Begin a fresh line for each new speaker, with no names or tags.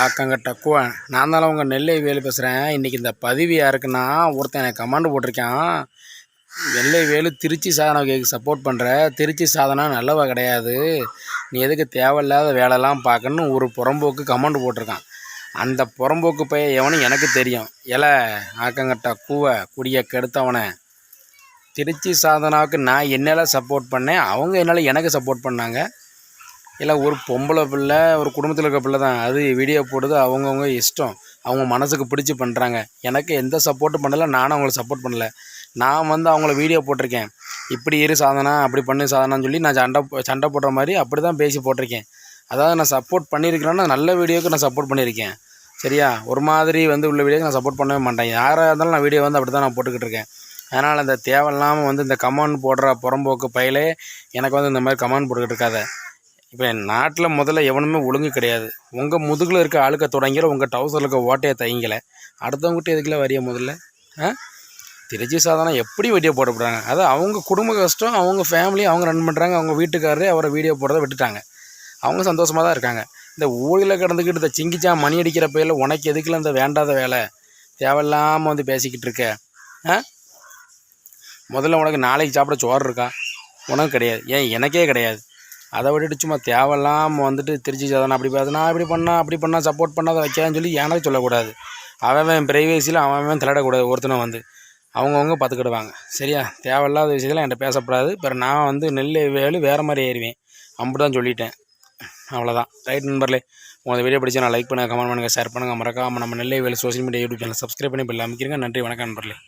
ஆக்கங்கட்ட கூ நான் தானே உங்கள் நெல்லை வேலு பேசுகிறேன் இன்றைக்கி இந்த பதிவு யாருக்குன்னா ஒருத்தன் எனக்கு கமெண்ட் போட்டிருக்கான். நெல்லை வேலு திருச்சி சாதனாவுக்கு சப்போர்ட் பண்ணுற திருச்சி சாதனா நல்லவா கிடையாது. நீ எதுக்கு தேவையில்லாத வேலைலாம் பார்க்கணுன்னு ஒரு புறம்போக்கு கமெண்ட் போட்டிருக்கான். அந்த புறம்போக்கு பையன் எவனும் எனக்கு தெரியும். இல ஆக்கங்கட்ட கூவ குடிய கெடுத்தவனை. திருச்சி சாதனாவுக்கு நான் என்னால் சப்போர்ட் பண்ணேன்? அவங்க என்னால் எனக்கு சப்போர்ட் பண்ணாங்க? இல்லை ஒரு பொம்பளை பிள்ளை ஒரு குடும்பத்தில் இருக்க பிள்ளை தான். அது வீடியோ போடுறது அவங்கவுங்க இஷ்டம். அவங்க மனசுக்கு பிடிச்சி பண்ணுறாங்க எனக்கு எந்த சப்போர்ட்டும் பண்ணலை நானும் அவங்களுக்கு சப்போர்ட் பண்ணல. நான் வந்து அவங்கள வீடியோ போட்டிருக்கேன். இப்படி இரு சாதனா அப்படி பண்ணு சாதனான்னு சொல்லி நான் சண்டை சண்டை போடுற மாதிரி அப்படி தான் பேசி போட்டிருக்கேன். அதாவது நான் சப்போர்ட் பண்ணியிருக்கிறேன்னா நல்ல வீடியோவுக்கு நான் சப்போர்ட் பண்ணியிருக்கேன். சரியா? ஒரு மாதிரி வந்து உள்ள வீடியோக்கு நான் சப்போர்ட் பண்ணவே மாட்டேன். யாராக இருந்தாலும் நான் வீடியோ வந்து அப்படி தான் நான் போட்டுக்கிட்டு இருக்கேன். அதனால் அந்த தேவையில்லாமல் வந்து இந்த கமெண்ட் போடுற புறம்போக்கு பையலே எனக்கு வந்து இந்த மாதிரி கமெண்ட் போட்டுக்கிட்டு இருக்காத. இப்போ நாட்டில் முதல்ல எவனுமே ஒழுங்கு கிடையாது. உங்கள் முதுகில் இருக்க ஆளுக்க தொடங்கிற உங்கள் டவுசரில் இருக்க ஓட்டையை தயங்கலை. அடுத்தவங்ககிட்ட எதுக்குல வரிய முதல்ல? ஆ? திருச்சி சாதனம் எப்படி வீடியோ போடப்படுறாங்க அது அவங்க குடும்ப கஷ்டம் அவங்க ஃபேமிலி அவங்க ரன் பண்ணுறாங்க அவங்க வீட்டுக்காரரே அவரை வீடியோ போடுறத விட்டுட்டாங்க. அவங்க சந்தோஷமாக தான் இருக்காங்க. இந்த ஊழில் கிடந்துக்கிட்டு இந்த சிங்கிச்சா மணி அடிக்கிற பையில உனக்கு எதுக்குல இந்த வேண்டாத வேலை? தேவையில்லாமல் வந்து பேசிக்கிட்டு இருக்க. ஆ? முதல்ல உனக்கு நாளைக்கு சாப்பிட சோறு இருக்கா? உனக்கு கிடையாது. ஏன் எனக்கே கிடையாது. அதை விட்டுட்டு சும்மா தேவையில்லாமல் வந்துட்டு திருச்சி சாதனை அப்படி பார்த்து நான் இப்படி பண்ணால் அப்படி பண்ணால் சப்போர்ட் பண்ணாத வைக்கான்னு சொல்லி எனக்கு சொல்லக்கூடாது. அவன் ப்ரைவேசியில் அவன் தலையிடக்கூடாது ஒருத்தனை வந்து. அவங்கவுங்க பார்த்துக்கிடுவாங்க. சரியா? தேவையில்லாத விஷயத்தில் என்கிட்ட பேசக்கூடாது பிற நான் வந்து நெல் வேலு வேறு மாதிரி ஏறுவேன். அப்படி தான் சொல்லிட்டேன். அவ்வளோதான் ரைட் நண்பர்களே உங்கள் வீடியோ பிடிச்சா நான் லைக் பண்ணுங்கள் கமெண்ட் பண்ணுங்கள் ஷேர் பண்ணுங்கள் மறக்காமல் நம்ம Nellai Velu social media YouTube channel subscribe பண்ணி பிள்ளை அமைக்கிறீங்க. நன்றி வணக்கம் நண்பர்களே.